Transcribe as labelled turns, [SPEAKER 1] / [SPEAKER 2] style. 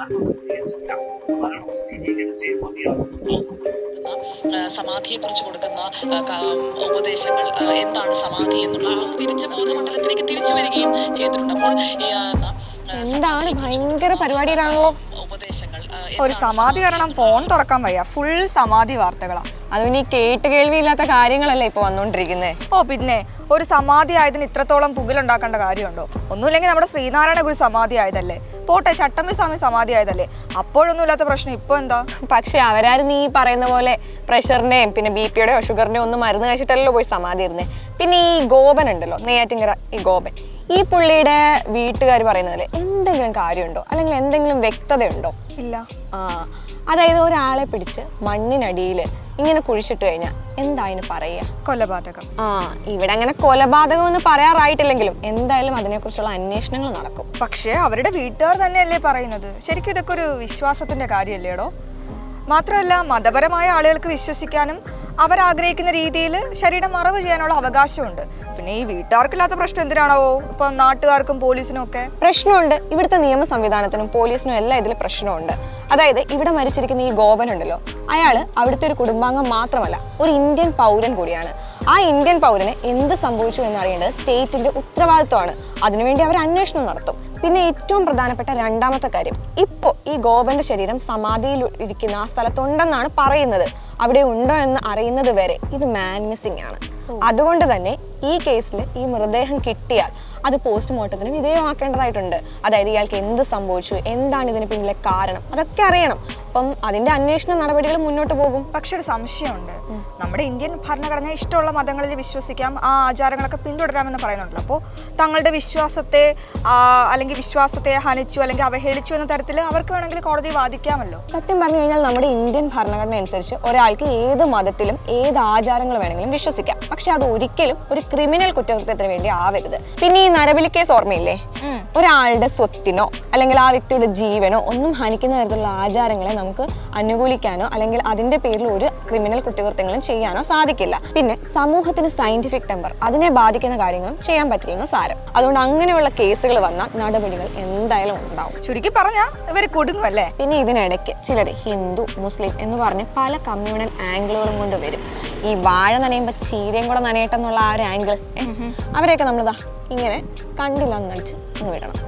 [SPEAKER 1] മരണം സ്ഥിരീകരിച്ചിട്ടില്ല മരണം സ്ഥിരീകരിച്ചേ മതിയാവും
[SPEAKER 2] സമാധിയെ കുറിച്ച് കൊടുക്കുന്ന ഉപദേശങ്ങൾ എന്താണ് സമാധി എന്നുള്ള ആ തിരിച്ച് ബോധമണ്ഡലത്തിലേക്ക് തിരിച്ചു വരികയും ചെയ്തിട്ടുണ്ട്. അപ്പോൾ ഈ ആ, ആ,
[SPEAKER 3] എന്താണ് ഭയങ്കര പരിപാടിയിലാണല്ലോ
[SPEAKER 2] ഉപദേശങ്ങൾ
[SPEAKER 4] ഒരു സമാധി കാരണം ഫോൺ തുറക്കാൻ വയ്യ. ഫുൾ സമാധി വാർത്തകളാ.
[SPEAKER 3] അത് പിന്നെ ഈ കേട്ട് കേൾവിയില്ലാത്ത കാര്യങ്ങളല്ലേ ഇപ്പൊ വന്നോണ്ടിരിക്കുന്നത്
[SPEAKER 4] ഓ പിന്നെ ഒരു സമാധി ആയതിന് ഇത്രത്തോളം പുകിലുണ്ടാക്കേണ്ട കാര്യമുണ്ടോ? ഒന്നുമില്ലെങ്കിൽ നമ്മുടെ ശ്രീനാരായണ ഗുരു സമാധി ആയതല്ലേ? പോട്ടെ ചട്ടമ്പി സ്വാമി സമാധി ആയതല്ലേ? അപ്പോഴൊന്നും ഇല്ലാത്ത പ്രശ്നം ഇപ്പൊ എന്താ?
[SPEAKER 3] പക്ഷെ അവരാരും നീ പറയുന്ന പോലെ പ്രഷറിന്റെയും പിന്നെ ബി പിയുടെയോ ഷുഗറിന്റെയോ ഒന്നും മരുന്ന് കഴിച്ചിട്ടല്ലോ പോയി സമാധി ഇരുന്നേ. പിന്നെ ഈ ഗോപൻ ഉണ്ടല്ലോ നെയ്യാറ്റിങ്കര ഈ ഗോപൻ. ഈ പുള്ളിയുടെ വീട്ടുകാർ പറയുന്നതിൽ എന്തെങ്കിലും കാര്യമുണ്ടോ? അല്ലെങ്കിൽ എന്തെങ്കിലും വ്യക്തതയുണ്ടോ?
[SPEAKER 4] ഇല്ല.
[SPEAKER 3] ആ അതായത് ഒരാളെ പിടിച്ച് മണ്ണിനടിയിൽ ഇങ്ങനെ കുഴിച്ചിട്ട് കഴിഞ്ഞാൽ എന്താ അതിന് പറയുക
[SPEAKER 4] കൊലപാതകം.
[SPEAKER 3] ആ ഇവിടെ അങ്ങനെ കൊലപാതകം എന്ന് പറയാറായിട്ടില്ലെങ്കിലും എന്തായാലും അതിനെക്കുറിച്ചുള്ള അന്വേഷണങ്ങൾ നടക്കും.
[SPEAKER 4] പക്ഷേ അവരുടെ വീട്ടുകാർ തന്നെയല്ലേ പറയുന്നത്. ശരിക്കും ഇതൊക്കെ ഒരു വിശ്വാസത്തിന്റെ കാര്യമല്ലേടോ മാത്രമല്ല മതപരമായ ആളുകൾക്ക് വിശ്വസിക്കാനും അവരാഗ്രഹിക്കുന്ന രീതിയിൽ ശരീരം മറവ് ചെയ്യാനുള്ള അവകാശമുണ്ട്. പിന്നെ ഈ വീട്ടുകാർക്കില്ലാത്ത പ്രശ്നം എന്തിനാണാവോ ഇപ്പൊ നാട്ടുകാർക്കും പോലീസിനും ഒക്കെ?
[SPEAKER 3] പ്രശ്നമുണ്ട്. ഇവിടുത്തെ നിയമ സംവിധാനത്തിനും പോലീസിനും എല്ലാം ഇതിൽ പ്രശ്നമുണ്ട്. അതായത് ഇവിടെ മരിച്ചിരിക്കുന്ന ഈ ഗോപൻ ഉണ്ടല്ലോ അയാൾ അവിടുത്തെ ഒരു കുടുംബാംഗം മാത്രമല്ല ഒരു ഇന്ത്യൻ പൗരൻ കൂടിയാണ്. ആ ഇന്ത്യൻ പൗരന് എന്ത് സംഭവിച്ചു എന്ന് എന്നറിയേണ്ടത് സ്റ്റേറ്റിന്റെ ഉത്തരവാദിത്വമാണ്. അതിനുവേണ്ടി അവർ അന്വേഷണം നടത്തും. പിന്നെ ഏറ്റവും പ്രധാനപ്പെട്ട രണ്ടാമത്തെ കാര്യം ഇപ്പോൾ ഈ ഗോപന്റെ ശരീരം സമാധിയിൽ ഇരിക്കുന്ന ആ സ്ഥലത്തുണ്ടെന്നാണ് പറയുന്നത്. അവിടെ ഉണ്ടോ എന്ന് അറിയുന്നത് വരെ ഇത് മാൻ മിസ്സിംഗ് ആണ്. അതുകൊണ്ട് തന്നെ ഈ കേസിൽ ഈ മൃതദേഹം കിട്ടിയാൽ അത് പോസ്റ്റ്മോർട്ടത്തിന് വിധേയമാക്കേണ്ടതായിട്ടുണ്ട് അതായത് ഇയാൾക്ക് എന്ത് സംഭവിച്ചു? എന്താണ് ഇതിന് പിന്നിലെ കാരണം? അതൊക്കെ അറിയണം. അപ്പം അതിന്റെ അന്വേഷണ നടപടികൾ മുന്നോട്ട് പോകും.
[SPEAKER 4] പക്ഷെ ഒരു സംശയമുണ്ട്. നമ്മുടെ ഇന്ത്യൻ ഭരണഘടന ഇഷ്ടമുള്ള മതങ്ങളിൽ വിശ്വസിക്കാം ആ ആചാരങ്ങളൊക്കെ പിന്തുടരാമെന്ന് പറയുന്നുണ്ടല്ലോ അപ്പോൾ തങ്ങളുടെ വിശ്വാസത്തെ അല്ലെങ്കിൽ വിശ്വാസത്തെ ഹനിച്ചു അല്ലെങ്കിൽ അവഹേളിച്ചു എന്ന തരത്തിൽ അവർക്ക് വേണമെങ്കിൽ കോടതി വാദിക്കാമല്ലോ.
[SPEAKER 3] സത്യം പറഞ്ഞു കഴിഞ്ഞാൽ നമ്മുടെ ഇന്ത്യൻ ഭരണഘടന അനുസരിച്ച് ഒരാൾക്ക് ഏത് മതത്തിലും ഏത് ആചാരങ്ങൾ വേണമെങ്കിലും വിശ്വസിക്കാം. പക്ഷെ അത് ഒരിക്കലും ഒരു ക്രിമിനൽ കുറ്റകൃത്യത്തിന് വേണ്ടി ആവരുത്. പിന്നെ ഈ നരബലി കേസ് ഓർമ്മയില്ലേ? ഒരാളുടെ സ്വത്തിനോ അല്ലെങ്കിൽ ആ വ്യക്തിയുടെ ജീവനോ ഒന്നും ഹനിക്കുന്ന തരത്തിലുള്ള ആചാരങ്ങളെ നമുക്ക് അനുകൂലിക്കാനോ അല്ലെങ്കിൽ അതിന്റെ പേരിൽ ഒരു ക്രിമിനൽ കുറ്റകൃത്യങ്ങളും ചെയ്യാനോ സാധിക്കില്ല. പിന്നെ സമൂഹത്തിന് സയന്റിഫിക് ടെമ്പർ അതിനെ ബാധിക്കുന്ന കാര്യങ്ങളും ചെയ്യാൻ പറ്റില്ലെന്ന് സാരം. അതുകൊണ്ട് അങ്ങനെയുള്ള കേസുകൾ വന്നാൽ നടപടികൾ എന്തായാലും ഉണ്ടാവും.
[SPEAKER 4] ചുരുക്കി പറഞ്ഞാൽ ഇവർ കൊടുക്കും അല്ലേ
[SPEAKER 3] പിന്നെ ഇതിനിടയ്ക്ക് ചിലർ ഹിന്ദു മുസ്ലിം എന്ന് പറഞ്ഞ് പല കമ്മ്യൂണൽ ആംഗിളുകളും കൊണ്ട് വരും. ഈ വാഴ നനയുമ്പോൾ ചീരയും കൂടെ നനയട്ടെന്നുള്ള ആ ഒരു ആംഗിൾ അവരെയൊക്കെ നമ്മളിതാ ഇങ്ങനെ കണ്ടില്ല എന്ന് നടിച്ച് ഇങ്ങ് വിടണം